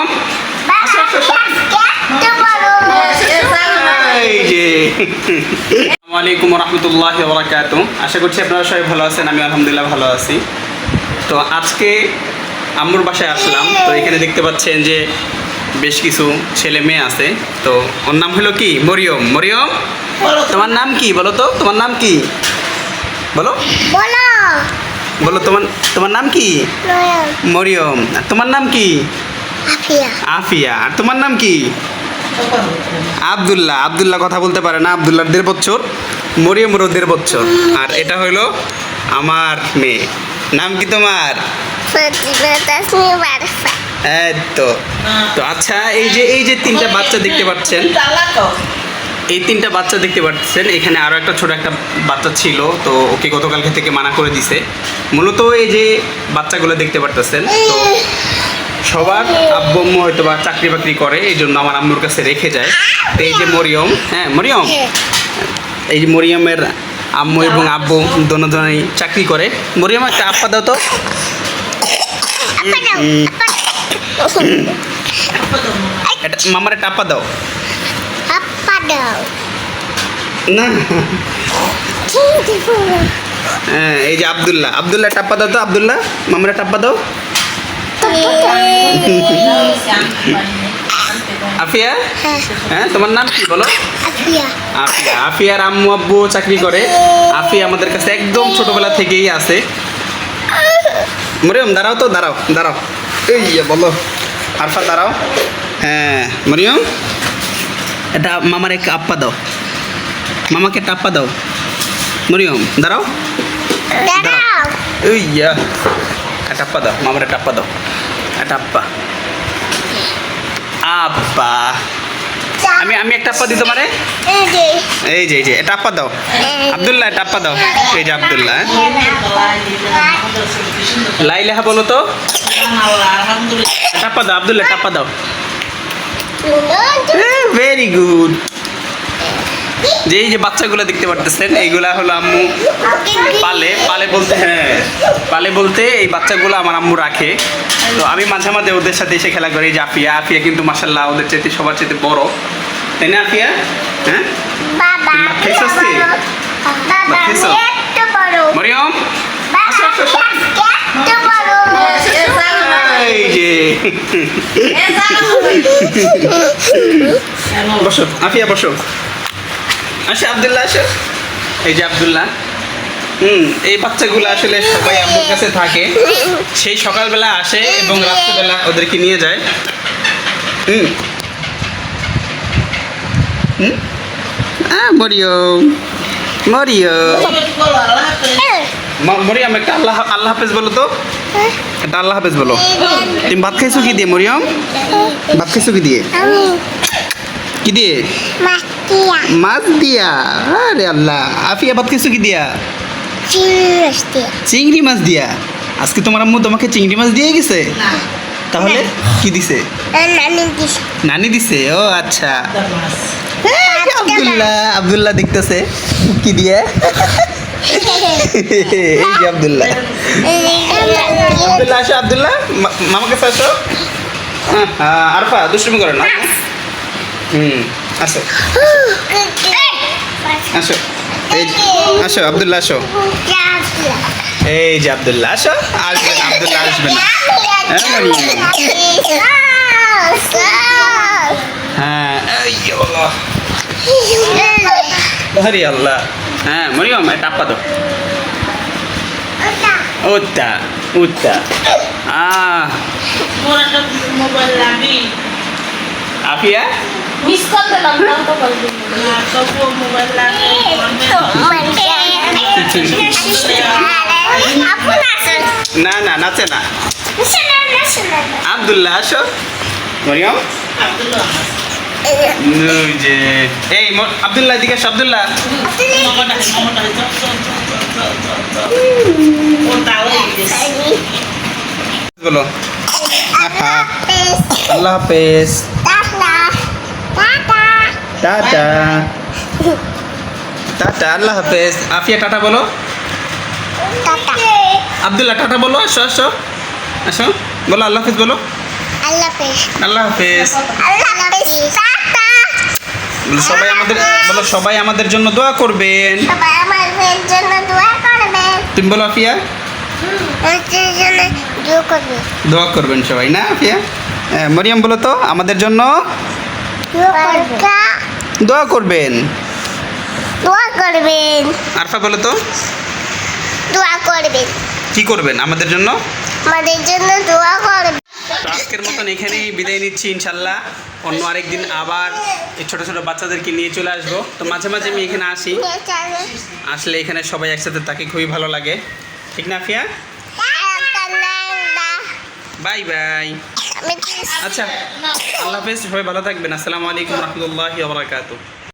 মরিয়ম আসো, আসো, আসো। এই যে আসসালামু আলাইকুম রহমতুল্লাহ বরাকাতু আশা করছি আপনারা সবাই ভালো আছেন আমি আলহামদুলিল্লাহ ভালো আছি। তো আজকে আম্মুর বাসায় আসলাম। তো এখানে দেখতে পাচ্ছেন যে বেশ কিছু ছেলে মেয়ে আছে। তো ওর নাম হলো কি? মরিয়ম। মরিয়ম তোমার নাম কি? বলো তো তোমার নাম কি? বলো। বলো বলো তোমার তোমার নাম কি? মরিয়ম। তোমার নাম কি? আফিয়া। আফিয়া। আর তোমার নাম কি? আবদুল্লাহ। আবদুল্লাহ কথা বলতে পারে না। আবদুল্লাহ দেড় বছর মরিয়মরও দেড় বছর। আর এটা হলো আমার মেয়ে। নাম কি তোমার? তো। তো আচ্ছা এই যে এই যে তিনটা বাচ্চা দেখতে পাচ্ছেন এই তিনটা বাচ্চা দেখতে পাচ্ছেন এখানে আরও একটা ছোট একটা বাচ্চা ছিল তো ওকে গতকালকে থেকে মানা করে দিছে। মূলত এই যে বাচ্চাগুলো দেখতে পারতেছেন তো সবার আব্বু আম্মু হয়তো বা চাকরি বাকরি করে এই জন্য আমার আম্মুর কাছে রেখে যায়। তো এই যে মরিয়ম হ্যাঁ মরিয়ম? এই যে মরিয়মের আম্মু এবং আব্বু দুজনেই চাকরি করে। মরিয়ম একটা আপ্পা দাও তো। এটা মামার একটা আপ্পা দাও। আপা দাও। না। হ্যাঁ এই যে আবদুল্লাহ। আবদুল্লাহ টাপ্পা দাও তো আবদুল্লাহ। মামারা টাপ্পা দাও। আফিয়া? হ্যাঁ তোমার নাম কি বলো? আফিয়া। আফিয়া। আফিয়ার আম্মু আব্বু চাকরি করে। আফিয়া আমাদের কাছে একদম ছোটবেলা থেকেই আছে। মরিয়ম দাঁড়াও তো দাঁড়াও দাঁড়াও। এই বলো আরফা দাঁড়াও। হ্যাঁ মরিয়ম। এটা মামার এক আপ্পা দাও। মামাকে একটা আপ্পা দাও। মরিয়ম দাঁড়াও। দাঁড়াও। ইয়া একটা আপ্পা দাও মামার একটা আপ্পা দাও। আপ্পা আপ্পা আমি আমি একটা আপ্পা দিই তোমারে? এই যে এই যে এটা আপ্পা দাও। আবদুল্লাহ এটা আপ্পা দাও। এই যে আবদুল্লাহ হ্যাঁ? লাইলাহা বলো তো। এটা আপ্পা দাও আবদুল্লাহ এটা আপ্পা দাও। ভেরি গুড যে এই যে বাচ্চাগুলো দেখতে পারতেছেন এইগুলা হলো আম্মু পালে। পালে বলতে হ্যাঁ পালে বলতে এই বাচ্চাগুলো আমার আম্মু রাখে। তো আমি মাঝে মাঝে ওদের সাথে এসে খেলা করি। যে আফিয়া আফিয়া কিন্তু মাসাল্লাহ ওদের চাইতে সবার চাইতে বড়। তাই না আফিয়া? হ্যাঁ? খেয়েছো? মরিয়ম? আসো, আসো, বসো আফিয়া বসো। আসো আবদুল্লাহ আসো। এই যে আবদুল্লাহ। হুম। এই বাচ্চাগুলো আসলে সবাই আম্মুর কাছে থাকে। সেই সকালবেলা আসে এবং রাত্রেবেলা ওদেরকে নিয়ে যায়। হুম। হুম? আহ, মরিয়ম। মরিয়ম। ম- মরিয়ম একটা আল্লাহ আল্লাহ হাফেজ বলো তো। একটা আল্লাহ হাফেজ বলো। তুমি ভাত খাইছো কি দিয়ে মরিয়ম? ভাত খাইছো কি দিয়ে? কি দিয়ে? মাছ দিয়া। আরে আল্লাহ। আফিয়া ভাত খাইছো কি দিয়া? চিংড়ি মাছ দিয়া। আজকে তোমার আম্মু তোমাকে চিংড়ি মাছ দিয়ে গেছে? তাহলে কি দিছে? নানি দিছে। ও আচ্ছা। আব্দুল্লাহ আব্দুল্লাহ দেখতেছে। কি দিয়ে। এই যে আব্দুল্লাহ। আব্দুল্লাহ আসো আব্দুল্লাহ। মা- মামার কাছে আসো আরফা দুষ্টুমি করে না। হুম। আসো। আসো। এই আসো আব্দুল্লাহ আসো। এই যে আব্দুল্লাহ আসো। আসবে আব্দুল্লাহ আসবে না। হ্যাঁ। হ্যাঁ হরি আল্লাহ। হ্যাঁ মরিয়ম এটা দাও। উত্তা উত্তা। আহ। আফিয়া? মিস কল দিলাম তো কল দিলাম সব মোবাইল না না নাচে না আব্দুল্লাহ আসো মরিয়ম এই আব্দুল্লাহ দিকে আব্দুল্লাহ বলো আল্লাহ হাফেজ টাটা। টাটা আল্লাহ হাফেজ। আফিয়া টাটা বলো। আব্দুল্লাহ টাটা বলো। আসো আসো। আসো। বলো আল্লাহ হাফেজ বলো। আল্লাহ হাফেজ। আল্লাহ হাফেজ। আল্লাহ হাফেজ। সবাই আমাদের বলো সবাই আমাদের জন্য দোয়া করবেন। সবাই আমাদের জন্য দোয়া করবেন। তুমি বলো আফিয়া। দোয়া করবেন। সবাই না আফিয়া? হ্যাঁ, মরিয়ম বলো তো আমাদের জন্য দোয়া করবে দোয়া করবেন। দোয়া করবেন। আরফা বলো তো। দোয়া করবেন। কি করবেন আমাদের জন্য? আমাদের জন্য দোয়া করবেন। আজকের মতন এখানেই বিদায় নিচ্ছি ইনশাল্লাহ। অন্য আরেকদিন আবার এই ছোটো ছোটো বাচ্চাদেরকে নিয়ে চলে আসব। তো মাঝে মাঝে আমি এখানে আসি। আসলে এখানে সবাই একসাথে তাকে খুবই ভালো লাগে। ঠিক না আফিয়া? Bye bye. আমি আচ্ছা আল্লাহ হাফেজ সবাই ভালো থাকবেন। আসসালামু আলাইকুম রহমতুল্লাহ ওবরাকাতুহ